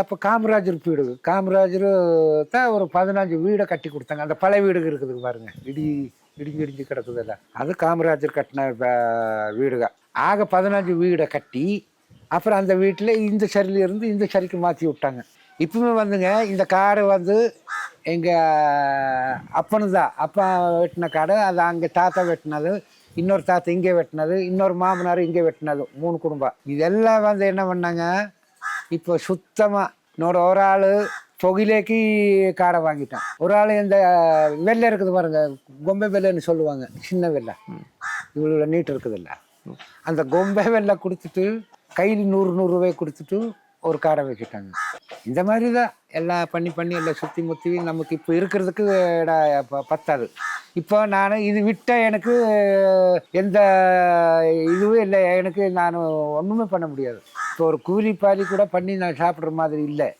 அப்போ காமராஜர் வீடு காமராஜர் தான் ஒரு பதினஞ்சு வீடை கட்டி கொடுத்தாங்க. அந்த பழைய வீடுகள் இருக்குது பாருங்க. இடி இடிஞ்சு இடிஞ்சு கிடக்குதுல்ல அது காமராஜர் கட்டின வீடுக ஆக பதினஞ்சு வீடை கட்டி அப்புறம் அந்த வீட்டில் இந்த சரியில இருந்து இந்த சரிக்கு மாற்றி விட்டாங்க. இப்பவுமே வந்துங்க இந்த காடு வந்து எங்கள் அப்பனு தான். அப்பா வெட்டின காடு அது அங்கே தாத்தா வெட்டினது இன்னொரு தாத்தா இங்கே வெட்டினது இன்னொரு மாமனார் இங்கே வெட்டினது மூணு குடும்பம். இதெல்லாம் வந்து என்ன பண்ணாங்க இப்போ சுத்தமாக இன்னொரு ஒரு ஆள் புகையிலேக்கு காடை வாங்கிட்டான் ஒரு ஆள் இந்த வெள்ளை இருக்குது பாருங்க கொம்பை வெள்ளைன்னு சொல்லுவாங்க சின்ன வெள்ளை இவ்வளோ நீட் இருக்குதுல்ல அந்த கொம்பை வெள்ளை கொடுத்துட்டு கையில் நூறு நூறு ரூபாய் கொடுத்துட்டு ஒரு காடை வச்சுட்டாங்க இந்த மாதிரி தான் எல்லாம் பண்ணி பண்ணி எல்லாம் சுற்றி முற்றி நமக்கு இப்போ இருக்கிறதுக்கு பத்தாது இப்போ நான் இது விட்டால் எனக்கு எந்த இதுவும் இல்லை எனக்கு நான் ஒன்றுமே பண்ண முடியாது இப்போ ஒரு கூலி பாலி கூட பண்ணி நான் சாப்பிட்ற மாதிரி இல்லை.